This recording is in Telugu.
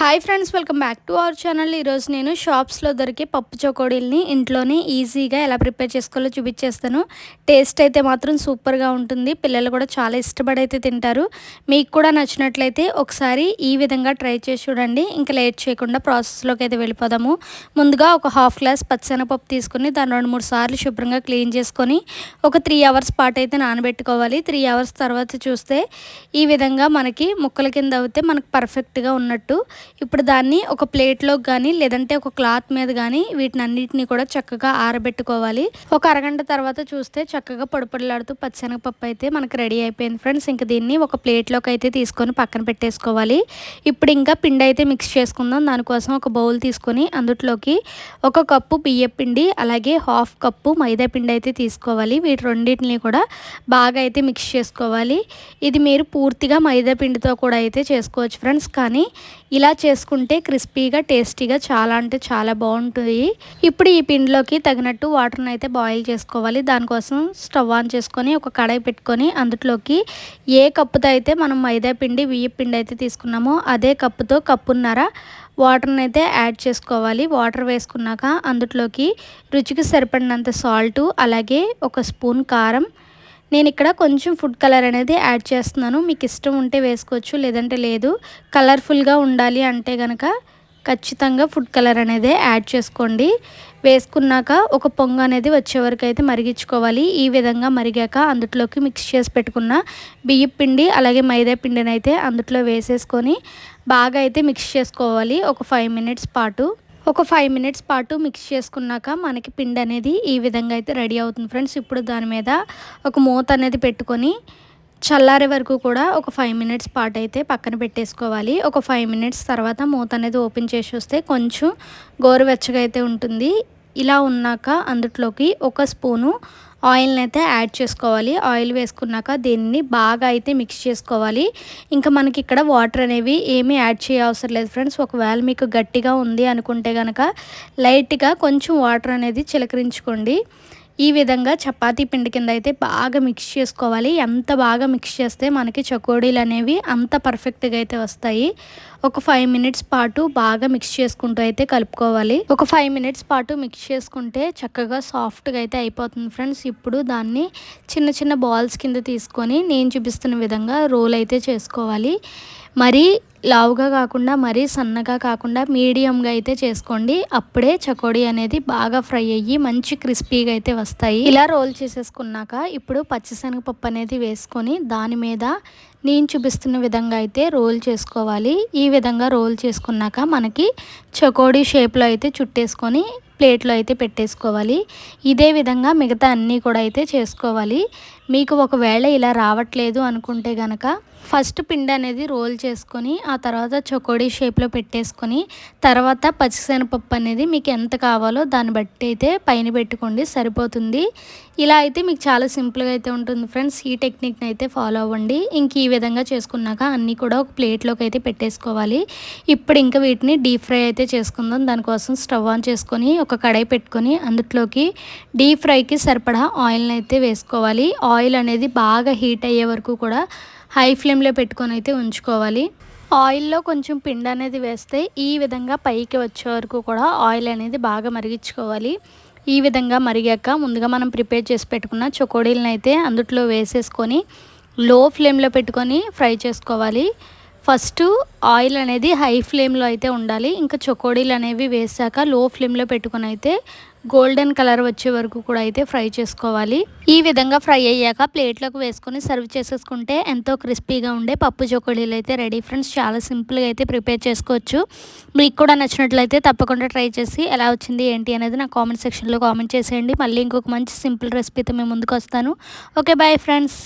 Hi friends welcome back to our channel ఈరోజు నేను షాప్స్లో దొరికే పప్పు చకోడీల్ని ఇంట్లోనే ఈజీగా ఎలా ప్రిపేర్ చేసుకోవాలో చూపించేస్తాను. టేస్ట్ అయితే మాత్రం సూపర్గా ఉంటుంది. పిల్లలు కూడా చాలా ఇష్టపడి అయితే తింటారు. మీకు కూడా నచ్చినట్లయితే ఒకసారి ఈ విధంగా ట్రై చేసి చూడండి. ఇంకా లేట్ చేయకుండా ప్రాసెస్లోకి అయితే వెళ్ళిపోదాము. ముందుగా ఒక హాఫ్ గ్లాస్ పచ్చనపప్పు తీసుకుని దాన్ని రెండు మూడు సార్లు శుభ్రంగా క్లీన్ చేసుకొని ఒక త్రీ అవర్స్ పాటు అయితే నానబెట్టుకోవాలి. త్రీ అవర్స్ తర్వాత చూస్తే ఈ విధంగా మనకి ముక్కల కింద అవుతే మనకు పర్ఫెక్ట్గా ఉన్నట్టు ఇప్పుడు దాన్ని ఒక ప్లేట్లోకి కానీ లేదంటే ఒక క్లాత్ మీద కానీ వీటిని అన్నిటిని కూడా చక్కగా ఆరబెట్టుకోవాలి. ఒక అరగంట తర్వాత చూస్తే చక్కగా పొడిపొడిలాడుతూ పచ్చనగపప్పు అయితే మనకు రెడీ అయిపోయింది ఫ్రెండ్స్. ఇంకా దీన్ని ఒక ప్లేట్లోకి అయితే తీసుకొని పక్కన పెట్టేసుకోవాలి. ఇప్పుడు ఇంకా పిండి అయితే మిక్స్ చేసుకుందాం. దానికోసం ఒక బౌల్ తీసుకొని అందుట్లోకి ఒక కప్పు బియ్య పిండి అలాగే హాఫ్ కప్పు మైదా పిండి అయితే తీసుకోవాలి. వీటి రెండింటిని కూడా బాగా అయితే మిక్స్ చేసుకోవాలి. ఇది మీరు పూర్తిగా మైదా పిండితో కూడా అయితే చేసుకోవచ్చు ఫ్రెండ్స్. కానీ ఇలా చేసుకుంటే క్రిస్పీగా టేస్టీగా చాలా అంటే చాలా బాగుంటుంది. ఇప్పుడు ఈ పిండిలోకి తగినట్టు వాటర్ని అయితే బాయిల్ చేసుకోవాలి. దానికోసం స్టవ్ ఆన్ చేసుకొని ఒక కడాయి పెట్టుకొని అందులోకి ఏ కప్పుతో అయితే మనం మైదా పిండి బియ్య పిండి అయితే తీసుకున్నామో అదే కప్పుతో కప్పున్నర వాటర్ని అయితే యాడ్ చేసుకోవాలి. వాటర్ వేసుకున్నాక అందులోకి రుచికి సరిపడినంత సాల్టు అలాగే ఒక స్పూన్ కారం నేను ఇక్కడ కొంచెం ఫుడ్ కలర్ అనేది యాడ్ చేస్తున్నాను. మీకు ఇష్టం ఉంటే వేసుకోవచ్చు లేదంటే లేదు. కలర్ఫుల్గా ఉండాలి అంటే కనుక ఖచ్చితంగా ఫుడ్ కలర్ అనేది యాడ్ చేసుకోండి. వేసుకున్నాక ఒక పొంగు అనేది వచ్చే వరకు అయితే మరిగించుకోవాలి. ఈ విధంగా మరిగాక అందులోకి మిక్స్ చేసి పెట్టుకున్న బియ్యం పిండి అలాగే మైదా పిండిని అయితే అందులో వేసేసుకొని బాగా అయితే మిక్స్ చేసుకోవాలి. ఒక ఫైవ్ మినిట్స్ పాటు. ఒక ఫైవ్ మినిట్స్ పాటు మిక్స్ చేసుకున్నాక మనకి పిండి అనేది ఈ విధంగా అయితే రెడీ అవుతుంది ఫ్రెండ్స్. ఇప్పుడు దాని మీద ఒక మూత అనేది పెట్టుకొని చల్లారే వరకు కూడా ఒక ఫైవ్ మినిట్స్ పాటు అయితే పక్కన పెట్టేసుకోవాలి. ఒక ఫైవ్ మినిట్స్ తర్వాత మూత అనేది ఓపెన్ చేసి వస్తే కొంచెం గోరువెచ్చగా అయితే ఉంటుంది. ఇలా ఉన్నాక అందులోకి ఒక స్పూను ఆయిల్ని అయితే యాడ్ చేసుకోవాలి. ఆయిల్ వేసుకున్నాక దీన్ని బాగా అయితే మిక్స్ చేసుకోవాలి. ఇంకా మనకి ఇక్కడ వాటర్ అనేవి ఏమీ యాడ్ చేయవసరం లేదు ఫ్రెండ్స్. ఒకవేళ మీకు గట్టిగా ఉంది అనుకుంటే కనుక లైట్గా కొంచెం వాటర్ అనేది చిలకరించుకోండి. ఈ విధంగా చపాతీ పిండి కింద అయితే బాగా మిక్స్ చేసుకోవాలి. ఎంత బాగా మిక్స్ చేస్తే మనకి చకోడీలు అనేవి అంత పర్ఫెక్ట్గా అయితే వస్తాయి. ఒక ఫైవ్ మినిట్స్ పాటు బాగా మిక్స్ చేసుకుంటూ అయితే కలుపుకోవాలి. ఒక ఫైవ్ మినిట్స్ పాటు మిక్స్ చేసుకుంటే చక్కగా సాఫ్ట్గా అయితే అయిపోతుంది ఫ్రెండ్స్ ఇప్పుడు దాన్ని చిన్న చిన్న బాల్స్ కింద తీసుకొని నేను చూపిస్తున్న విధంగా రోల్ అయితే చేసుకోవాలి. మరీ లావుగా కాకుండా మరీ సన్నగా కాకుండా మీడియంగా అయితే చేసుకోండి. అప్పుడే చకోడీ అనేది బాగా ఫ్రై అయ్యి మంచి క్రిస్పీగా అయితే వస్తాయి. ఇలా రోల్ చేసేసుకున్నాక ఇప్పుడు పచ్చిశనగపప్పు అనేది వేసుకొని దాని మీద నేను చూపిస్తున్న విధంగా అయితే రోల్ చేసుకోవాలి. ఈ విధంగా రోల్ చేసుకున్నాక మనకి చకోడీ షేప్లో అయితే చుట్టేసుకొని ప్లేట్లో అయితే పెట్టేసుకోవాలి. ఇదే విధంగా మిగతా అన్నీ కూడా అయితే చేసుకోవాలి. మీకు ఒకవేళ ఇలా రావట్లేదు అనుకుంటే కనుక ఫస్ట్ పిండి అనేది రోల్ చేసుకొని ఆ తర్వాత చకోడీ షేప్లో పెట్టేసుకొని తర్వాత పచ్చిశనగపప్పు అనేది మీకు ఎంత కావాలో దాన్ని బట్టి అయితే పైన పెట్టుకోండి సరిపోతుంది. ఇలా అయితే మీకు చాలా సింపుల్గా అయితే ఉంటుంది ఫ్రెండ్స్. ఈ టెక్నిక్ని అయితే ఫాలో అవ్వండి. ఇంక ఈ విధంగా చేసుకున్నాక అన్నీ కూడా ఒక ప్లేట్లోకి అయితే పెట్టేసుకోవాలి. ఇప్పుడు ఇంకా వీటిని డీప్ ఫ్రై అయితే చేసుకుందాం. దానికోసం స్టవ్ ఆన్ చేసుకొని ఒక కడాయి పెట్టుకొని అందులోకి డీప్ ఫ్రైకి సరిపడా ఆయిల్ని అయితే వేసుకోవాలి. ఆయిల్ అనేది బాగా హీట్ అయ్యే వరకు కూడా హై ఫ్లేమ్లో పెట్టుకొని అయితే ఉంచుకోవాలి. ఆయిల్లో కొంచెం పిండి అనేది వేస్తే ఈ విధంగా పైకి వచ్చే వరకు కూడా ఆయిల్ అనేది బాగా మరిగించుకోవాలి. ఈ విధంగా మరిగాక ముందుగా మనం ప్రిపేర్ చేసి పెట్టుకున్న చొకోడీలను అయితే అందుట్లో వేసేసుకొని లో ఫ్లేమ్లో పెట్టుకొని ఫ్రై చేసుకోవాలి. ఫస్ట్ ఆయిల్ అనేది హై ఫ్లేమ్లో అయితే ఉండాలి. ఇంకా చకోడీలు అనేవి వేసాక లో ఫ్లేమ్లో పెట్టుకొని అయితే గోల్డెన్ కలర్ వచ్చే వరకు కూడా అయితే ఫ్రై చేసుకోవాలి. ఈ విధంగా ఫ్రై అయ్యాక ప్లేట్లోకి వేసుకొని సర్వ్ చేసేసుకుంటే ఎంతో క్రిస్పీగా ఉండే పప్పు చకోడీలు అయితే రెడీ ఫ్రెండ్స్. చాలా సింపుల్గా అయితే ప్రిపేర్ చేసుకోవచ్చు. మీకు కూడా నచ్చినట్లయితే తప్పకుండా ట్రై చేసి ఎలా వచ్చింది ఏంటి అనేది నా కామెంట్ సెక్షన్లో కామెంట్ చేసేయండి. మళ్ళీ ఇంకొక మంచి సింపుల్ రెసిపీతో మేము ముందుకు వస్తాను. Okay bye friends.